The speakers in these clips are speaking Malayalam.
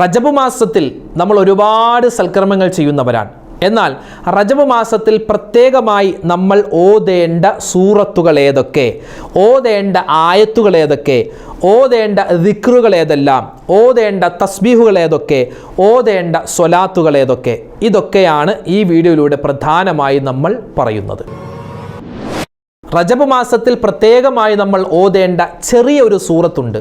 റജബ് മാസത്തിൽ നമ്മൾ ഒരുപാട് സൽക്കർമ്മങ്ങൾ ചെയ്യുന്നവരാണ്. എന്നാൽ റജബ് മാസത്തിൽ പ്രത്യേകമായി നമ്മൾ ഓതേണ്ട സൂറത്തുകൾ ഏതൊക്കെ? ഓതേണ്ട ആയത്തുകൾ ഏതൊക്കെ? ഓതേണ്ട ദിക്റുകൾ ഏതെല്ലാം? ഓതേണ്ട തസ്ബീഹുകൾ ഏതൊക്കെ? ഓതേണ്ട സ്വലാത്തുകൾ ഏതൊക്കെ? ഇതൊക്കെയാണ് ഈ വീഡിയോയിലൂടെ പ്രധാനമായി നമ്മൾ പറയുന്നത്. റജബ് മാസത്തിൽ പ്രത്യേകമായി നമ്മൾ ഓതേണ്ട ചെറിയ ഒരു സൂറത്തുണ്ട്.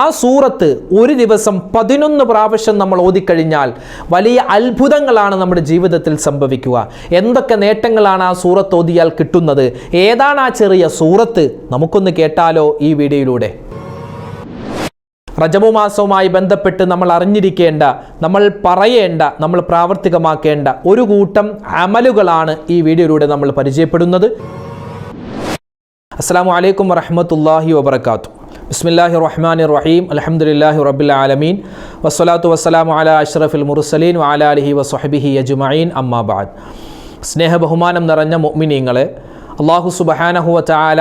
ആ സൂറത്ത് ഒരു ദിവസം പതിനൊന്ന് പ്രാവശ്യം നമ്മൾ ഓതിക്കഴിഞ്ഞാൽ വലിയ അത്ഭുതങ്ങളാണ് നമ്മുടെ ജീവിതത്തിൽ സംഭവിക്കുക. എന്തൊക്കെ നേട്ടങ്ങളാണ് ആ സൂറത്ത് ഓതിയാൽ കിട്ടുന്നത്? ഏതാണ് ആ ചെറിയ സൂറത്ത്? നമുക്കൊന്ന് കേട്ടാലോ ഈ വീഡിയോയിലൂടെ? റജബു മാസവുമായി ബന്ധപ്പെട്ട് നമ്മൾ അറിഞ്ഞിരിക്കേണ്ട നമ്മൾ പറയേണ്ട നമ്മൾ പ്രാവർത്തികമാക്കേണ്ട ഒരു കൂട്ടം അമലുകളാണ് ഈ വീഡിയോയിലൂടെ നമ്മൾ പരിചയപ്പെടുന്നത്. അസ്സാം വലൈക്കും വറഹമത്തല്ലാഹി വബർക്കാത്തു ബിസ്മില്ലാഹി റഹ്മാൻ റഹീം അലഹമുല്ലാഹി റബ്ബിൽ ആലമീൻ. വസ്സലാത്തു വസ്സലാമു അല അഷ്റഫുൽ മുർസലീൻ വാല അലഹി വസ്ഹബിഹി അജുമീൻ അമ്മാബാദ് സ്നേഹ ബഹുമാനം നിറഞ്ഞ മുഅ്മിനീങ്ങളെ അള്ളാഹു സുബഹാനഹുവ ചാല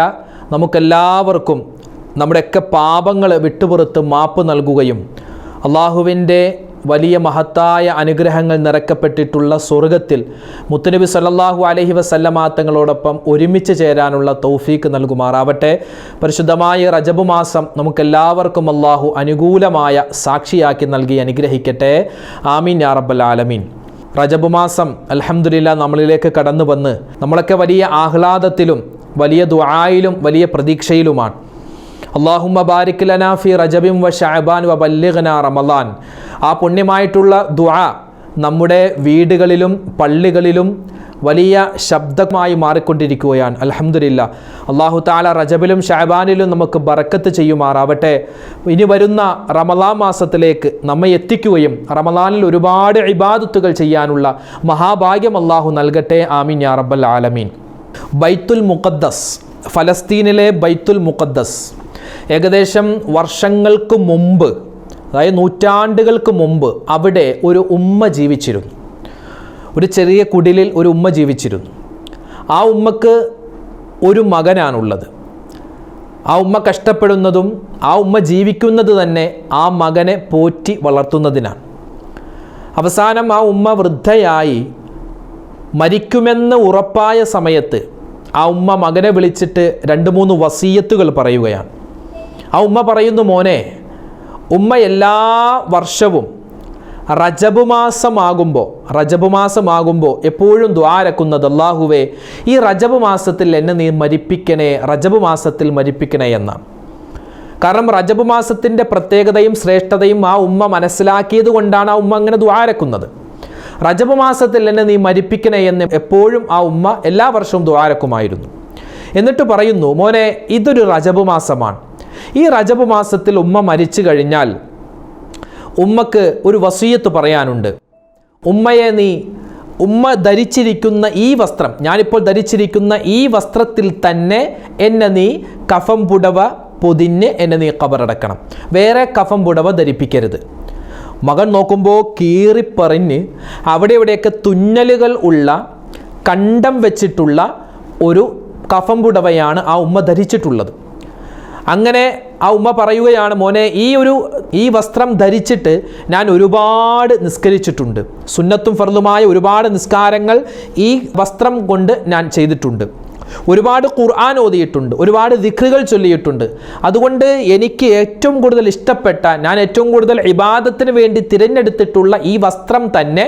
നമുക്കെല്ലാവർക്കും നമ്മുടെയൊക്കെ പാപങ്ങൾ വിട്ടുപുറത്ത് മാപ്പ് നൽകുകയും അള്ളാഹുവിന്റെ വലിയ മഹത്തായ അനുഗ്രഹങ്ങൾ നിറക്കപ്പെട്ടിട്ടുള്ള സ്വർഗത്തിൽ മുത്തനബി സല്ലാഹു അലഹി വസല്ലമ തങ്ങളോടൊപ്പം ഒരുമിച്ച് ചേരാനുള്ള തൗഫീക്ക് നൽകുമാറാവട്ടെ. പരിശുദ്ധമായ റജബ് മാസം നമുക്കെല്ലാവർക്കും അള്ളാഹു അനുകൂലമായ സാക്ഷിയാക്കി നൽകി അനുഗ്രഹിക്കട്ടെ. ആമീൻ യാ റബ്ബൽ ആലമീൻ. റജബ് മാസം അലഹമുല്ല നമ്മളിലേക്ക് കടന്നു വന്ന് നമ്മളൊക്കെ വലിയ ആഹ്ലാദത്തിലും വലിയ ദുആയിലും വലിയ പ്രതീക്ഷയിലുമാണ്. അള്ളാഹുമ്മ ബാരിക് ലനാ ഫി റജബിം വ ഷഅബാൻ വ ബല്ലിഗ്ന റമളാൻ. ആ പുണ്യമായിട്ടുള്ള ദുആ നമ്മുടെ വീടുകളിലും പള്ളികളിലും വലിയ ശബ്ദമായി മാറിക്കൊണ്ടിരിക്കുകയാണ്. അലഹമുല്ല അള്ളാഹു താല റജബിലും ഷാബാനിലും നമുക്ക് ബറക്കത്ത് ചെയ്യുമാറാവട്ടെ. ഇനി വരുന്ന റമലാൻ മാസത്തിലേക്ക് നമ്മെ എത്തിക്കുകയും റമലാനിൽ ഒരുപാട് ഇബാദത്തുകൾ ചെയ്യാനുള്ള മഹാഭാഗ്യം അള്ളാഹു നൽകട്ടെ. ആമീൻ യാ റബ്ബൽ ആലമീൻ. ബൈത്തുൽ മുഖദ്ദസ്. ഫലസ്തീനിലെ ബൈത്തുൽ മുഖദ്ദസ്. ഏകദേശം വർഷങ്ങൾക്ക് മുമ്പ് അതായത് നൂറ്റാണ്ടുകൾക്ക് മുമ്പ് അവിടെ ഒരു ഉമ്മ ജീവിച്ചിരുന്നു. ഒരു ചെറിയ കുടിലിൽ ഒരു ഉമ്മ ജീവിച്ചിരുന്നു. ആ ഉമ്മക്ക് ഒരു മകനാണുള്ളത്. ആ ഉമ്മ കഷ്ടപ്പെടുന്നതും ആ ഉമ്മ ജീവിക്കുന്നത് തന്നെ ആ മകനെ പോറ്റി വളർത്തുന്നതിനാണ്. അവസാനം ആ ഉമ്മ വൃദ്ധയായി മരിക്കുമെന്ന് ഉറപ്പായ സമയത്ത് ആ ഉമ്മ മകനെ വിളിച്ചിട്ട് രണ്ട് മൂന്ന് വസീയത്തുകൾ പറയുകയാണ്. ആ ഉമ്മ പറയുന്നു മോനെ ഉമ്മ എല്ലാ വർഷവും റജബ് മാസമാകുമ്പോൾ റജബ് മാസമാകുമ്പോൾ എപ്പോഴും ദ്വാരക്കുന്നത് അള്ളാഹുവേ ഈ റജബ് മാസത്തിൽ എന്നെ നീ മരിപ്പിക്കണേ റജബ് മാസത്തിൽ മരിപ്പിക്കണേ എന്നാണ്. കാരണം റജബ് മാസത്തിന്റെ പ്രത്യേകതയും ശ്രേഷ്ഠതയും ആ ഉമ്മ മനസ്സിലാക്കിയത് കൊണ്ടാണ് ആ ഉമ്മ അങ്ങനെ ദ്വാരക്കുന്നത് റജബ് മാസത്തിൽ എന്നെ നീ മരിപ്പിക്കണേ എന്ന് എപ്പോഴും ആ ഉമ്മ എല്ലാ വർഷവും ദ്വാരക്കുമായിരുന്നു എന്നിട്ട് പറയുന്നു മോനെ ഇതൊരു റജബ് മാസമാണ് ഈ റജബ് മാസത്തിൽ ഉമ്മ മരിച്ചു കഴിഞ്ഞാൽ ഉമ്മക്ക് ഒരു വസീയത്ത് പറയാനുണ്ട്. ഉമ്മയെ നീ ഉമ്മ ധരിച്ചിരിക്കുന്ന ഈ വസ്ത്രം ഞാനിപ്പോൾ ധരിച്ചിരിക്കുന്ന ഈ വസ്ത്രത്തിൽ തന്നെ എന്നെ നീ കഫം പുടവ പൊതിഞ്ഞ് എന്നെ നീ കബറടക്കണം. വേറെ കഫം പുടവ ധരിപ്പിക്കരുത്. മകൻ നോക്കുമ്പോൾ കീറിപ്പറിഞ്ഞ് അവിടെ ഇവിടെയൊക്കെ തുന്നലുകൾ ഉള്ള കണ്ടം വെച്ചിട്ടുള്ള ഒരു കഫം പുടവയാണ് ആ ഉമ്മ ധരിച്ചിട്ടുള്ളത്. അങ്ങനെ ആ ഉമ്മ പറയുകയാണ് മോനെ ഈ ഒരു ഈ വസ്ത്രം ധരിച്ചിട്ട് ഞാൻ ഒരുപാട് നിസ്കരിച്ചിട്ടുണ്ട്. സുന്നത്തും ഫർദുമായ ഒരുപാട് നിസ്കാരങ്ങൾ ഈ വസ്ത്രം കൊണ്ട് ഞാൻ ചെയ്തിട്ടുണ്ട്. ഒരുപാട് ഖുർആൻ ഓതിയിട്ടുണ്ട് ഒരുപാട് ദിക്റുകൾ ചൊല്ലിയിട്ടുണ്ട്. അതുകൊണ്ട് എനിക്ക് ഏറ്റവും കൂടുതൽ ഇഷ്ടപ്പെട്ട ഞാൻ ഏറ്റവും കൂടുതൽ ഇബാദത്തിന് വേണ്ടി തിരഞ്ഞെടുത്തിട്ടുള്ള ഈ വസ്ത്രം തന്നെ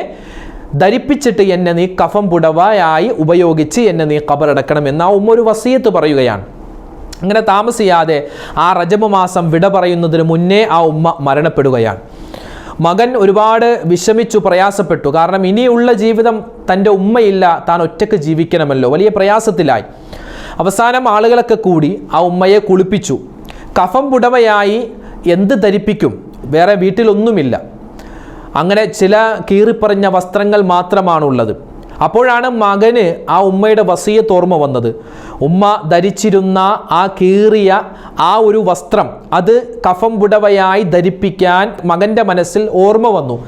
ധരിപ്പിച്ചിട്ട് എന്നെ നീ കഫം പുടവയായി ഉപയോഗിച്ച് എന്നെ നീ കബറടക്കണം എന്ന് ആ ഉമ്മ ഒരു വസീയത്ത് പറയുകയാണ്. അങ്ങനെ താമസിയാതെ ആ റജബ് മാസം വിട പറയുന്നതിന് മുന്നേ ആ ഉമ്മ മരണപ്പെടുകയാണ്. മകൻ ഒരുപാട് വിഷമിച്ചു പ്രയാസപ്പെട്ടു. കാരണം ഇനിയുള്ള ജീവിതം തന്റെ ഉമ്മയില്ല താൻ ഒറ്റയ്ക്ക് ജീവിക്കണമല്ലോ. വലിയ പ്രയാസത്തിലായി. അവസാനം ആളുകളൊക്കെ കൂടി ആ ഉമ്മയെ കുളിപ്പിച്ചു. കഫം പുടവയായി എന്ത് ധരിപ്പിക്കും? വേറെ വീട്ടിലൊന്നുമില്ല. അങ്ങനെ ചില കീറിപ്പറഞ്ഞ വസ്ത്രങ്ങൾ മാത്രമാണുള്ളത്. അപ്പോഴാണ് മകന് ആ ഉമ്മയുടെ വസീയത്ത് ഓർമ്മ വന്നത്. ഉമ്മ ധരിച്ചിരുന്ന ആ കീറിയ ആ ഒരു വസ്ത്രം അത് കഫം പുടവയായി ധരിപ്പിക്കാൻ മകന്റെ മനസ്സിൽ ഓർമ്മ വന്നു.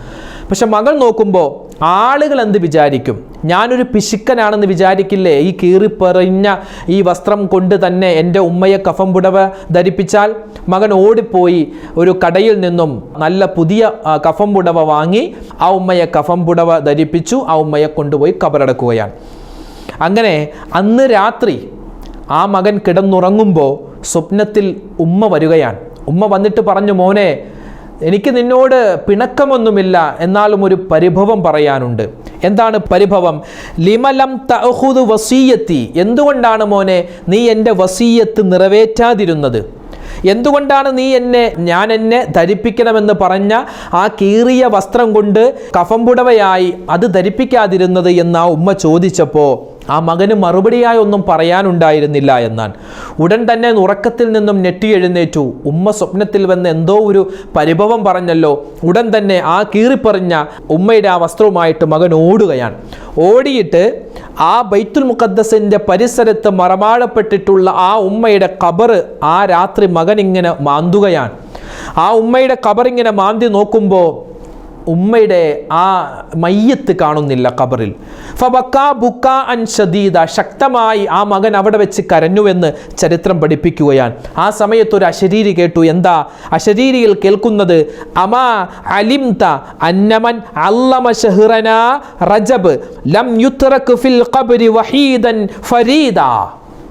പക്ഷെ മകൾ നോക്കുമ്പോൾ ആളുകൾ എന്ത് വിചാരിക്കും? ഞാനൊരു പിശുക്കനാണെന്ന് വിചാരിക്കില്ലേ? ഈ കീറിപ്പറിഞ്ഞ ഈ വസ്ത്രം കൊണ്ട് തന്നെ എന്റെ ഉമ്മയെ കഫം പുടവ ധരിപ്പിച്ചാൽ മകൻ ഓടിപ്പോയി. ഒരു കടയിൽ നിന്നും നല്ല പുതിയ കഫം പുടവ വാങ്ങി ആ ഉമ്മയെ കഫം പുടവ ധരിപ്പിച്ചു ആ ഉമ്മയെ കൊണ്ടുപോയി കബറടക്കുകയാണ് അങ്ങനെ അന്ന് രാത്രി ആ മകൻ കിടന്നുറങ്ങുമ്പോൾ സ്വപ്നത്തിൽ ഉമ്മ വരികയാണ്. ഉമ്മ വന്നിട്ട് പറഞ്ഞു മോനെ എനിക്ക് നിന്നോട് പിണക്കമൊന്നുമില്ല. എന്നാലും ഒരു പരിഭവം പറയാനുണ്ട്. എന്താണ് പരിഭവം? ലിമലം തഹുദ് വസീയത്തി. എന്തുകൊണ്ടാണ് മോനെ നീ എന്റെ വസീയത്ത് നിറവേറ്റാതിരുന്നത്? എന്തുകൊണ്ടാണ് നീ എന്നെ ഞാൻ എന്നെ ധരിപ്പിക്കണമെന്ന് പറഞ്ഞ ആ കീറിയ വസ്ത്രം കൊണ്ട് കഫംപുടവയായി അത് ധരിപ്പിക്കാതിരുന്നത് എന്ന് ആ ഉമ്മ ചോദിച്ചപ്പോൾ ആ മകന് മറുപടിയായി ഒന്നും പറയാനുണ്ടായിരുന്നില്ല എന്നാൽ ഉടൻ തന്നെ ഉറക്കത്തിൽ നിന്നും ഞെട്ടി എഴുന്നേറ്റു. ഉമ്മ സ്വപ്നത്തിൽ വന്ന് എന്തോ ഒരു പരിഭവം പറഞ്ഞല്ലോ. ഉടൻ തന്നെ ആ കീറിപ്പറിഞ്ഞ ഉമ്മയുടെ ആ വസ്ത്രവുമായിട്ട് മകൻ ഓടുകയാണ്. ഓടിയിട്ട് ആ ബൈത്തുൽ മുഖദ്ദസിന്റെ പരിസരത്ത് മറമാടപ്പെട്ടിട്ടുള്ള ആ ഉമ്മയുടെ കബറ് ആ രാത്രി മകൻ ഇങ്ങനെ മാന്തുകയാണ്. ആ ഉമ്മയുടെ കബറിങ്ങനെ മാന്തി നോക്കുമ്പോൾ ഉമ്മയുടെ ആ മയ്യത്ത് കാണുന്നില്ല ഖബറിൽ. ഫബക്കാ ബുക്ക അൻ ഷദീദ ശക്തമായി ആ മകൻ അവിടെ വെച്ച് കരഞ്ഞുവെന്ന് ചരിത്രം പഠിപ്പിക്കുകയാണ്. ആ സമയത്ത് ഒരു അശരീരി കേട്ടു എന്താ? അശരീരിയിൽ കേൾക്കുന്നത് അമാ അലിംത അന്നമൻ അല്ലമ ഷഹ്റന റജബ് ലം യുത്രക് ഫിൽ ഖബ്രി വഹീദൻ ഫരീദ.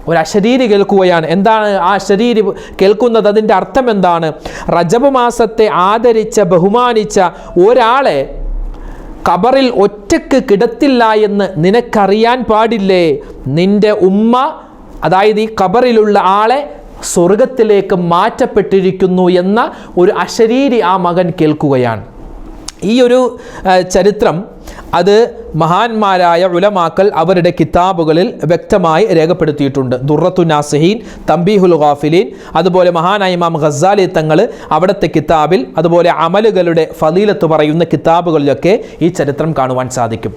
ഒരു അശരീരി കേൾക്കുകയാണ്. എന്താണ് ആ അശരീരി കേൾക്കുന്നത്? അതിന്റെ അർത്ഥം എന്താണ്? റജബ് മാസത്തെ ആദരിച്ച ബഹുമാനിച്ച ഒരാളെ കബറിൽ ഒറ്റയ്ക്ക് കിടത്തില്ല എന്ന് നിനക്കറിയാൻ പാടില്ലേ? നിന്റെ ഉമ്മ അതായത് ഈ കബറിലുള്ള ആളെ സ്വർഗത്തിലേക്ക് മാറ്റപ്പെട്ടിരിക്കുന്നു എന്ന ഒരു അശരീരി ആ മകൻ കേൾക്കുകയാണ്. ഈ ഒരു ചരിത്രം അത് മഹാന്മാരായ ഉലമാക്കൾ അവരുടെ കിതാബുകളിൽ വ്യക്തമായി രേഖപ്പെടുത്തിയിട്ടുണ്ട്. ദുറത്തു നാസഹീൻ തമ്പീഹുൽ ഗാഫിലീൻ അതുപോലെ മഹാനായ ഇമാം ഖസാലി തങ്ങൾ അവിടുത്തെ കിതാബിൽ അതുപോലെ അമലുകളുടെ ഫലീലത്ത് പറയുന്ന കിതാബുകളിലൊക്കെ ഈ ചരിത്രം കാണുവാൻ സാധിക്കും.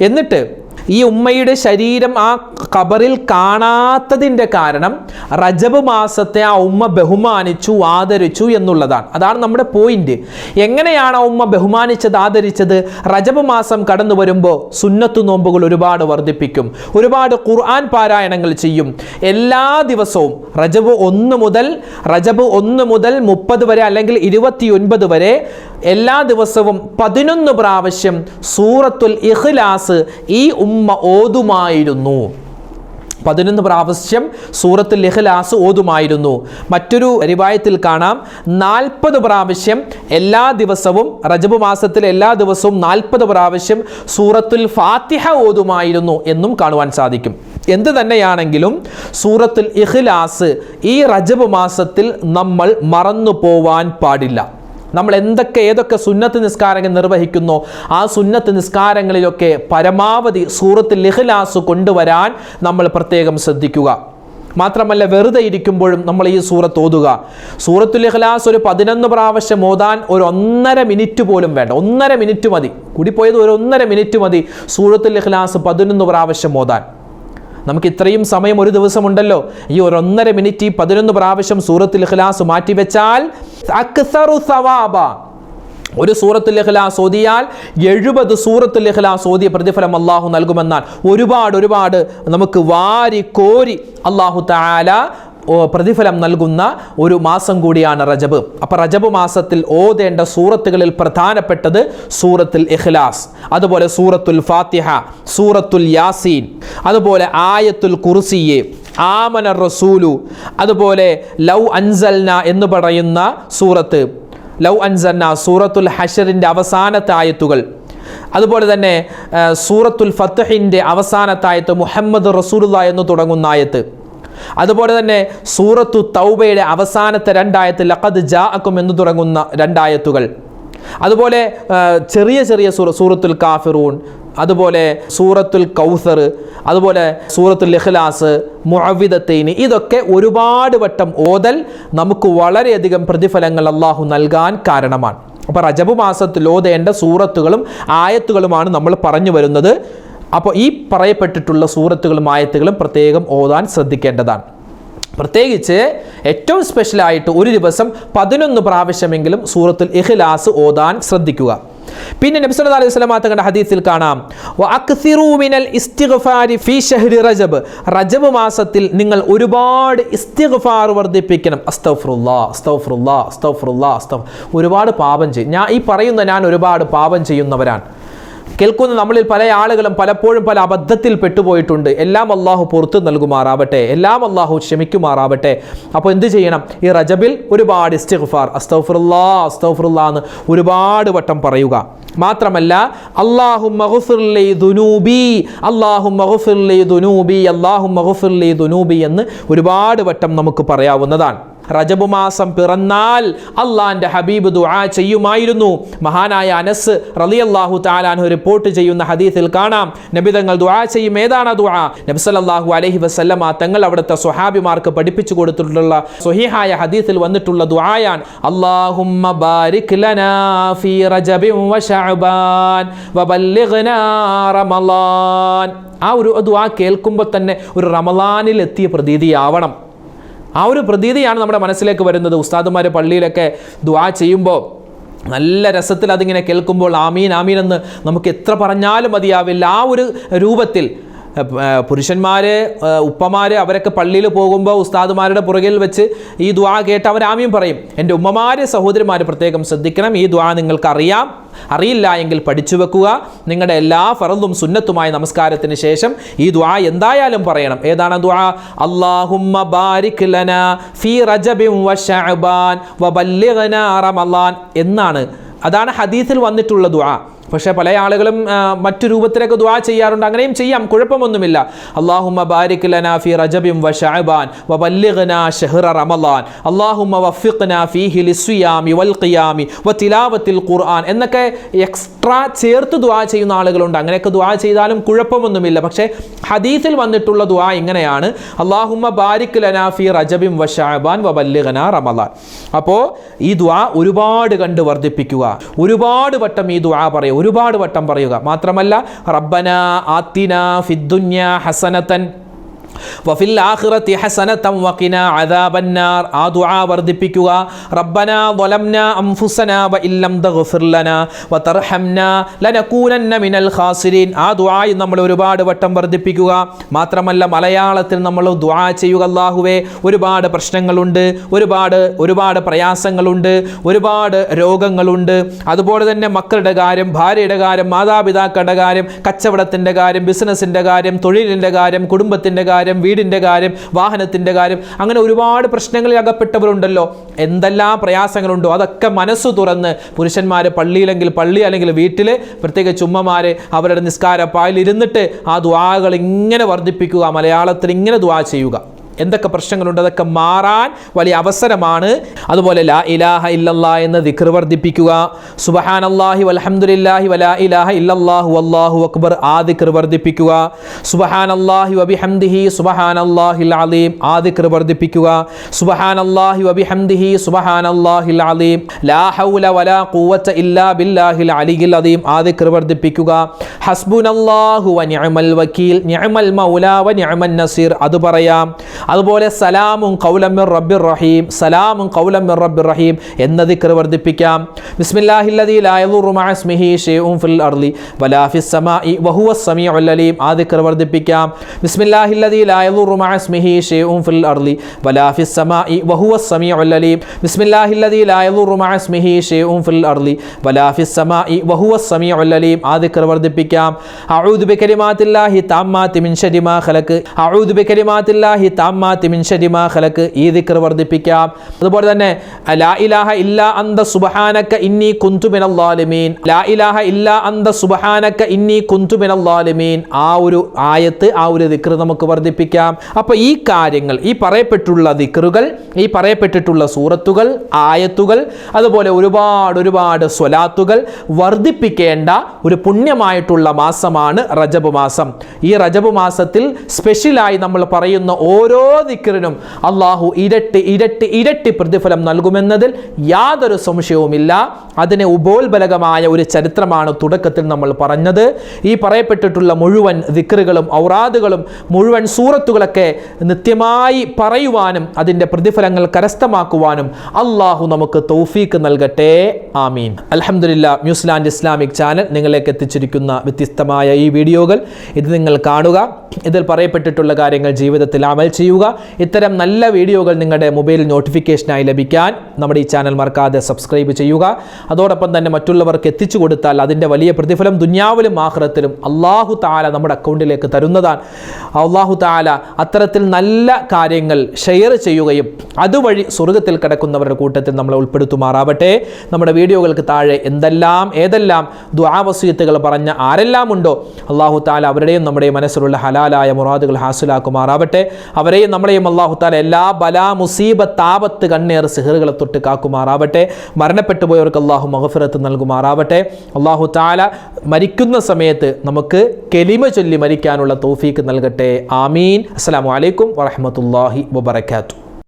എന്നിട്ട് ഈ ഉമ്മയുടെ ശരീരം ആ ഖബറിൽ കാണാത്തതിന്റെ കാരണം റജബ് മാസത്തെ ആ ഉമ്മ ബഹുമാനിച്ചു ആദരിച്ചു എന്നുള്ളതാണ്. അതാണ് നമ്മുടെ പോയിന്റ് എങ്ങനെയാണ് ആ ഉമ്മ ബഹുമാനിച്ചത് ആദരിച്ചത്? റജബ് മാസം കടന്നു വരുമ്പോൾ സുന്നത്തു നോമ്പുകൾ ഒരുപാട് വർദ്ധിപ്പിക്കും. ഒരുപാട് ഖുർആൻ പാരായണങ്ങൾ ചെയ്യും. എല്ലാ ദിവസവും റജബ് ഒന്ന് മുതൽ റജബ് ഒന്ന് മുതൽ മുപ്പത് വരെ അല്ലെങ്കിൽ ഇരുപത്തി ഒൻപത് വരെ എല്ലാ ദിവസവും പതിനൊന്ന് പ്രാവശ്യം സൂറത്തുൽ ഇഖ്ലാസ് ഈ ഉമ്മ ഓതുമായിരുന്നു. പതിനൊന്ന് പ്രാവശ്യം സൂറത്തുൽ ഇഖ്ലാസ് ഓതുമായിരുന്നു. മറ്റൊരു റിവായത്തിൽ കാണാം നാൽപ്പത് പ്രാവശ്യം എല്ലാ ദിവസവും റജബ് മാസത്തിൽ എല്ലാ ദിവസവും നാൽപ്പത് പ്രാവശ്യം സൂറത്തുൽ ഫാത്തിഹ ഓതുമായിരുന്നു എന്നും കാണുവാൻ സാധിക്കും. എന്ത് തന്നെയാണെങ്കിലും സൂറത്തുൽ ഇഖ്ലാസ് ഈ റജബ് മാസത്തിൽ നമ്മൾ മറന്നു പോവാൻ പാടില്ല. നമ്മൾ എന്തൊക്കെ ഏതൊക്കെ സുന്നത്ത് നിസ്കാരങ്ങൾ നിർവഹിക്കുന്നു ആ സുന്നത്ത് നിസ്കാരങ്ങളിലൊക്കെ പരമാവധി സൂറത്ത് ഇഖ്ലാസ് കൊണ്ടുവരാൻ നമ്മൾ പ്രത്യേകം ശ്രദ്ധിക്കുക. മാത്രമല്ല വെറുതെ ഇരിക്കുമ്പോഴും നമ്മൾ ഈ സൂറത്ത് ഓതുക. സൂറത്തുൽ ഇഖ്ലാസ് ഒരു പതിനൊന്ന് പ്രാവശ്യം ഓതാൻ ഒരു ഒന്നര മിനിറ്റ് പോലും വേണ്ട. ഒന്നര മിനിറ്റ് മതി. കൂടിപ്പോയത് ഒരു ഒന്നര മിനിറ്റ് മതി സൂറത്തുൽ ഇഖ്ലാസ് പതിനൊന്ന് പ്രാവശ്യം ഓതാൻ. നമുക്ക് ഇത്രയും സമയം ഒരു ദിവസമുണ്ടല്ലോ. ഈ ഒരു ഒന്നര മിനിറ്റ് ഈ പതിനൊന്ന് പ്രാവശ്യം സൂറത്തുൽ ഇഖ്ലാസ് മാറ്റിവെച്ചാൽ അക്സറു സവാബ. ഒരു സൂറത്തുൽ ഇഖ്ലാസ് ഓതിയാൽ എഴുപത് സൂറത്തുൽ ഇഖ്ലാസ് ഓതിയ പ്രതിഫലം അള്ളാഹു നൽകുമെന്നാൽ ഒരുപാട് ഒരുപാട് നമുക്ക് വാരി കോരി അള്ളാഹു താല പ്രതിഫലം നൽകുന്ന ഒരു മാസം കൂടിയാണ് റജബ്. അപ്പോൾ റജബ് മാസത്തിൽ ഓതേണ്ട സൂറത്തുകളിൽ പ്രധാനപ്പെട്ടത് സൂറത്തുൽ ഇഖ്ലാസ് അതുപോലെ സൂറത്തുൽ ഫാത്തിഹ സൂറത്തുൽ യാസീൻ അതുപോലെ ആയത്തുൽ കുർസിയെ ആമന റസൂലു. അതുപോലെ ലൗ അൻസൽന എന്ന് പറയുന്ന സൂറത്ത്. ലൗ അൻസന്ന സൂറത്തുൽ ഹഷറിന്റെ അവസാനത്തെ ആയത്തുകൾ. അതുപോലെ തന്നെ സൂറത്തുൽ ഫത്തഹിന്റെ അവസാനത്തായത്ത് മുഹമ്മദ് റസൂലുള്ള എന്ന് തുടങ്ങുന്ന ആയത്ത്. അതുപോലെ തന്നെ സൂറത്തു തൗബയുടെ അവസാനത്തെ രണ്ടായത്ത് ലഖദ് ജാഅക്കും എന്ന് തുടങ്ങുന്ന രണ്ടായത്തുകൾ. അതുപോലെ ചെറിയ ചെറിയ സൂറ സൂറത്തുൽ കാഫിറൂൻ അതുപോലെ സൂറത്തുൽ കൗസർ അതുപോലെ സൂറത്തുൽ ഇഖ്ലാസ് മുഅവിദത്തൈനി ഇതൊക്കെ ഒരുപാട് വട്ടം ഓതൽ നമുക്ക് വളരെയധികം പ്രതിഫലങ്ങൾ അള്ളാഹു നൽകാൻ കാരണമാണ്. അപ്പോൾ റജബ് മാസത്തിൽ ഓതേണ്ട സൂറത്തുകളും ആയത്തുകളുമാണ് നമ്മൾ പറഞ്ഞു വരുന്നത്. അപ്പോൾ ഈ പറയപ്പെട്ടിട്ടുള്ള സൂറത്തുകളും ആയത്തുകളും പ്രത്യേകം ഓതാൻ ശ്രദ്ധിക്കേണ്ടതാണ്. പ്രത്യേകിച്ച് ഏറ്റവും സ്പെഷ്യലായിട്ട് ഒരു ദിവസം പതിനൊന്ന് പ്രാവശ്യമെങ്കിലും സൂറത്തുൽ ഇഖ്ലാസ് ഓതാൻ ശ്രദ്ധിക്കുക. പിന്നെ നബി സല്ലല്ലാഹു അലൈഹി വസല്ലം തങ്ങളുടെ ഹദീസിൽ കാണാം. മിനൽ ഇസ്തിഗ്ഫാരി ഫീ ഷഹ്രി റജബ്. റജബ് മാസത്തിൽ നിങ്ങൾ ഒരുപാട് ഇസ്തിഗ്ഫാർ വർദ്ധിപ്പിക്കണം. അസ്തഗ്ഫിറുല്ലാ അസ്തഗ്ഫിറുല്ലാ അസ്തഗ്ഫിറുല്ലാ അസ്തഫ് ഒരുപാട് പാപം ചെയ്യും ഞാൻ ഈ പറയുന്ന ഞാൻ ഒരുപാട് പാപം ചെയ്യുന്നവരാണ്. കേൾക്കുന്ന നമ്മളിൽ പല ആളുകളും പലപ്പോഴും പല അബദ്ധത്തിൽ പെട്ടുപോയിട്ടുണ്ട്. എല്ലാം അള്ളാഹു പുറത്തു നൽകുമാറാവട്ടെ എല്ലാം അള്ളാഹു ക്ഷമിക്കുമാറാവട്ടെ. അപ്പോൾ എന്ത് ചെയ്യണം? ഈ റജബിൽ ഒരുപാട് ഇസ്തിഗ്ഫാർ അസ്തഫുറുല്ലാ അസ്തഫുറുല്ലാ എന്ന് ഒരുപാട് വട്ടം പറയുക. മാത്രമല്ല അള്ളാഹു എന്ന് ഒരുപാട് വട്ടം നമുക്ക് പറയാവുന്നതാണ്. റജബ് മാസം പിറന്നാൽ അള്ളാന്റെ ഹബീബ് ദുആ ചെയ്യുമായിരുന്നു. മഹാനായ അനസ് റളിയല്ലാഹു താലാൻഹു റിപ്പോർട്ട് ചെയ്യുന്ന ഹദീസിൽ കാണാം. നബിതങ്ങൾ ദുആ ചെയ്യും. ഏതാണ് ദുആ? നബി സല്ലല്ലാഹു അലൈഹി വസല്ലമ തങ്ങൾ അവിടുത്തെ സ്വഹാബിമാർക്ക് പഠിപ്പിച്ചു കൊടുത്തിട്ടുള്ള സ്വഹീഹായ ഹദീസിൽ വന്നിട്ടുള്ള ദുആയാൻ അല്ലാഹുമ്മ ബാരിക് ലനാ ഫീ റജബിൻ വ ശഅബാൻ വബല്ലിഗ്നാ റമളാൻ. ആ ഒരു ദുആ കേൾക്കുമ്പോൾ തന്നെ ഒരു റമളാനിൽ എത്തിയ പ്രതീതിയാവണം. ആ ഒരു പ്രതീതിയാണ് നമ്മുടെ മനസ്സിലേക്ക് വരുന്നത്. ഉസ്താദുമാർ പള്ളിയിലൊക്കെ ദ്വാ ചെയ്യുമ്പോൾ നല്ല രസത്തിൽ അതിങ്ങനെ കേൾക്കുമ്പോൾ ആമീൻ ആമീൻ എന്ന് നമുക്ക് എത്ര പറഞ്ഞാലും മതിയാവില്ല. ആ ഒരു രൂപത്തിൽ പുരുഷന്മാർ ഉപ്പമാർ അവരൊക്കെ പള്ളിയിൽ പോകുമ്പോൾ ഉസ്താദുമാരുടെ പുറകിൽ വെച്ച് ഈ ദ്വാ കേട്ട് അവർ ആമീൻ പറയും. എന്റെ ഉമ്മമാർ സഹോദരിമാർ പ്രത്യേകം ശ്രദ്ധിക്കണം. ഈ ദ്വാ നിങ്ങൾക്കറിയാം. അറിയില്ല എങ്കിൽ പഠിച്ചു വെക്കുക. നിങ്ങളുടെ എല്ലാ ഫറലും സുന്നത്തുമായ നമസ്കാരത്തിന് ശേഷം ഈ ദ്വാ എന്തായാലും പറയണം. ഏതാണ് ദ്വാ ബാരിക് ഫീ റജബിൻ വ ശഅബാൻ വ ബല്ലിഗ്നാ റമളാൻ എന്നാണ്. അതാണ് ഹദീസിൽ വന്നിട്ടുള്ള ദ്വാ പക്ഷേ പല ആളുകളും മറ്റു രൂപത്തിലൊക്കെ ദുആ ചെയ്യാറുണ്ട്. അങ്ങനെയും ചെയ്യാം. കുഴപ്പമൊന്നുമില്ല. അള്ളാഹുമ്മ ബാരിക് ലനാ ഫി റജബിൻ വ ഷഅബാൻ വ ബല്ലിഗ്ന ഷഹ്റ റമളാൻ അള്ളാഹുമ്മ വഫിഖ്ന ഫീഹി ലിസ്വിയാമി വൽ ഖിയാമി വ തിലാവത്തിൽ ഖുർആൻ എന്നൊക്കെ എക്സ്ട്രാ ചേർത്ത് ദുആ ചെയ്യുന്ന ആളുകളുണ്ട്. അങ്ങനെയൊക്കെ ദുആ ചെയ്താലും കുഴപ്പമൊന്നുമില്ല. പക്ഷേ ഹദീസിൽ വന്നിട്ടുള്ള ദുആ ഇങ്ങനെയാണ്. അള്ളാഹുമ്മ ബാരിക് ലനാ ഫി റജബിൻ വ ഷഅബാൻ വ ബല്ലിഗ്ന റമളാൻ അപ്പോൾ ഈ ദുആ ഒരുപാട് കണ്ട് വർദ്ധിപ്പിക്കുക. ഒരുപാട് വട്ടം ഈ ദുആ പറയുക. ഒരുപാട് വട്ടം പറയുക. മാത്രമല്ല റബ്ബന ആത്തിന ഫിദ്ദുന്യ ഹസനത്തൻ വഫിൽ ആഖിറത്തി ഹസനതം വഖിന അദാബന്നാർ. ആ ദുആ വർദ്ധിപ്പിക്കുക. റബ്ബന ളലംന അൻഫുസന വ ഇല്ലം തഗ്ഫിർ ലനാ വതർഹംന ലനകൂനന്ന മിനൽ ഖാസിരീൻ. ആ ദുആ നമ്മൾ ഒരുപാട് വട്ടം വർദ്ധിപ്പിക്കുക. മാത്രമല്ല മലയാളത്തിൽ നമ്മൾ ദുആ ചെയ്യുക അല്ലാഹുവേ ഒരുപാട് പ്രശ്നങ്ങളുണ്ട് ഒരുപാട് ഒരുപാട് പ്രയാസങ്ങളുണ്ട് ഒരുപാട് രോഗങ്ങളുണ്ട്. അതുപോലെ തന്നെ മക്കളുടെ കാര്യം ഭാര്യയുടെ കാര്യം മാതാപിതാക്കളുടെ കാര്യം കച്ചവടത്തിന്റെ കാര്യം ബിസിനസ്സിന്റെ കാര്യം തൊഴിലിന്റെ കാര്യം കുടുംബത്തിന്റെ കാര്യം വീടിന്റെ കാര്യം വാഹനത്തിന്റെ കാര്യം അങ്ങനെ ഒരുപാട് പ്രശ്നങ്ങളിൽ അകപ്പെട്ടവരുണ്ടല്ലോ. എന്തെല്ലാം പ്രയാസങ്ങളുണ്ടോ? അതൊക്കെ മനസ്സ് തുറന്ന് പുരുഷന്മാർ പള്ളിയിലെങ്കിൽ പള്ളി അല്ലെങ്കിൽ വീട്ടിൽ പ്രത്യേക ഉമ്മമാർ അവരുടെ നിസ്കാര പായിൽ ഇരുന്നിട്ട് ആ ദ്വാകൾ ഇങ്ങനെ വർദ്ധിപ്പിക്കുക മലയാളത്തിൽ ഇങ്ങനെ ദ്വാ ചെയ്യുക. എന്തൊക്കെ പ്രശ്നങ്ങളുണ്ട്? അതൊക്കെ മാറാൻ വലിയ അവസരമാണ്. അതുപോലെ ലാ ഇലാഹ ഇല്ലല്ലാ എന്ന് ദിക്ർ വർദ്ധിപ്പിക്കുക. സുബഹാനല്ലാഹി വൽഹംദുലില്ലാഹി വലാ ഇലാഹ ഇല്ലല്ലാഹു അല്ലാഹു അക്ബർ ആ ദിക്ർ വർദ്ധിപ്പിക്കുക. സുബഹാനല്ലാഹി വബിഹംദിഹി സുബഹാനല്ലാഹിൽ അലീം ആ ദിക്ർ വർദ്ധിപ്പിക്കുക. സുബഹാനല്ലാഹി വബിഹംദിഹി സുബഹാനല്ലാഹിൽ അലീം. ലാ ഹൗല വലാ ഖുവത ഇല്ലാ ബില്ലാഹിൽ അലിയിൽ അദീം ആ ദിക്ർ വർദ്ധിപ്പിക്കുക. ഹസ്ബുനല്ലാഹു അള്ളാഹു വനിയമൽ വക്കീൽ. നിഅമൽ മൗല വനിയമൻ നസീർ. അത് പറയാം. അതുപോലെ സലാമും കൗലമ്മിർ റബ്ബിർ റഹീം സലാമും കൗലമ്മിർ റബ്ബിർ റഹീം എന്ന ദിക്ർ വർദ്ധിപ്പിക്കാം. ബിസ്മില്ലാഹില്ലദീ ലാ യദുറു മഅ ഷൈഉൻ ഫിൽ അർളി വലാ ഫിസ് സമാഇ വഹുവ സമീഉൽ അലീം. ആ ദിക്കർ വർദ്ധിപ്പിക്കാം. ബിസ്മില്ലാഹില്ലദീ ലാ യദുറു മഅ ഷൈഉൻ ഫിൽ അർളി വലാ ഫിസ് സമാഇ വഹുവ സമീഉൽ അലീം. ബിസ്മില്ലാഹില്ലദീ ലാ യദുറു മഅ ഷൈഉൻ ഫിൽ അർളി വലാ ഫിസ് സമാഇ വഹുവ സമീഉൽ അലീം. ആ ദിക്കർ വർദ്ധിപ്പിക്കാം. അഊദു ബികലിമാത്തില്ലാഹി താമ്മാതി മിൻ ശരി മാ ഖലഖ് അഊദു ബികലിമാത്തില്ലാഹി താമ്മാതി മിൻ ശരി ഖലക്ക് ഈ ദിക്കർ വർദ്ധിപ്പിക്കാം. അതുപോലെ തന്നെ ലാ ഇലാഹ ഇല്ലാ അന്ത സുബഹാനക്ക ഇന്നി കുന്തു മിനൽ ലാലിമീൻ ലാ ഇലാഹ ഇല്ലാ അന്ത സുബഹാനക്ക ഇന്നി കുന്തു മിനൽ ലാലിമീൻ ആ ഒരു ആയത്ത് ആ ഒരു ദിക്കർ നമുക്ക് വർദ്ധിപ്പിക്കാം. അപ്പോൾ ഈ കാര്യങ്ങൾ ഈ പറയപ്പെട്ടുള്ള ദിക്കറുകൾ ഈ പറയപ്പെട്ടിട്ടുള്ള സൂറത്തുകൾ ആയത്തുകൾ അതുപോലെ ഒരുപാട് ഒരുപാട് സ്വലാത്തുകൾ വർദ്ധിപ്പിക്കേണ്ട ഒരു പുണ്യമായിട്ടുള്ള മാസമാണ് റജബ് മാസം. ഈ റജബ് മാസത്തിൽ സ്പെഷ്യലായി നമ്മൾ പറയുന്ന ഓരോ ദിക്കറിനും അള്ളാഹു ഇരട്ടി ഇരട്ടി ഇരട്ടി പ്രതിഫലം നൽകുമെന്നതിൽ യാതൊരു സംശയവുമില്ല. അതിനെ ഉപോത്ബലകമായ ഒരു ചരിത്രമാണ് തുടക്കത്തിൽ നമ്മൾ പറഞ്ഞത്. ഈ പറയപ്പെട്ടിട്ടുള്ള മുഴുവൻ ദിക്കറുകളും ഔറാദുകളും മുഴുവൻ സൂറത്തുകളൊക്കെ നിത്യമായി പറയുവാനും അതിന്റെ പ്രതിഫലങ്ങൾ കരസ്ഥമാക്കുവാനും അള്ളാഹു നമുക്ക് തൗഫീക്ക് നൽകട്ടെ. ആമീൻ. അലഹമില്ല ന്യൂസിലാൻഡ് ഇസ്ലാമിക് ചാനൽ നിങ്ങളിലേക്ക് എത്തിച്ചിരിക്കുന്ന വ്യത്യസ്തമായ ഈ വീഡിയോകൾ ഇത് നിങ്ങൾ കാണുക. ഇതിൽ പറയപ്പെട്ടിട്ടുള്ള കാര്യങ്ങൾ ജീവിതത്തിൽ അമൽ ചെയ്യുക. ഇത്തരം നല്ല വീഡിയോകൾ നിങ്ങളുടെ മൊബൈൽ നോട്ടിഫിക്കേഷനായി ലഭിക്കാൻ നമ്മുടെ ഈ ചാനൽ മറക്കാതെ സബ്സ്ക്രൈബ് ചെയ്യുക. അതോടൊപ്പം തന്നെ മറ്റുള്ളവർക്ക് എത്തിച്ചു കൊടുത്താൽ അതിന്റെ വലിയ പ്രതിഫലം ദുന്യാവിലും ആഹ്റത്തിലും അള്ളാഹു താല നമ്മുടെ അക്കൗണ്ടിലേക്ക് തരുന്നതാണ്. അള്ളാഹു താല അത്തരത്തിൽ നല്ല കാര്യങ്ങൾ ഷെയർ ചെയ്യുകയും അതുവഴി സ്വർഗത്തിൽ കിടക്കുന്നവരുടെ കൂട്ടത്തിൽ നമ്മളെ ഉൾപ്പെടുത്തുമാറാവട്ടെ. നമ്മുടെ വീഡിയോകൾക്ക് താഴെ എന്തെല്ലാം ഏതെല്ലാം ദ്വാവസീയത്തുകൾ പറഞ്ഞ ആരെല്ലാം ഉണ്ടോ അള്ളാഹു താല അവരുടെയും നമ്മുടെ മനസ്സിലുള്ള ഹലാലായ മുറാദുകൾ ഹാസിലാക്കുമാറാവട്ടെ. അവരെയും നമ്മളെയും അള്ളാഹു താല എല്ലാ ബലാ മുസീബ താപത്ത് കണ്ണേർ സിഹറുകളെ തൊട്ട് കാക്കുമാറാവട്ടെ. മരണപ്പെട്ടു പോയവർക്ക് അള്ളാഹു മഹഫിറത്ത് നൽകുമാറാവട്ടെ. അള്ളാഹു താല മരിക്കുന്ന സമയത്ത് നമുക്ക് കെലിമ ചൊല്ലി മരിക്കാനുള്ള തോഫീക്ക് നൽകട്ടെ. ആമീൻ. അസ്സാം വലൈക്കും വറഹമത്തല്ലാഹി വബർക്കാത്തു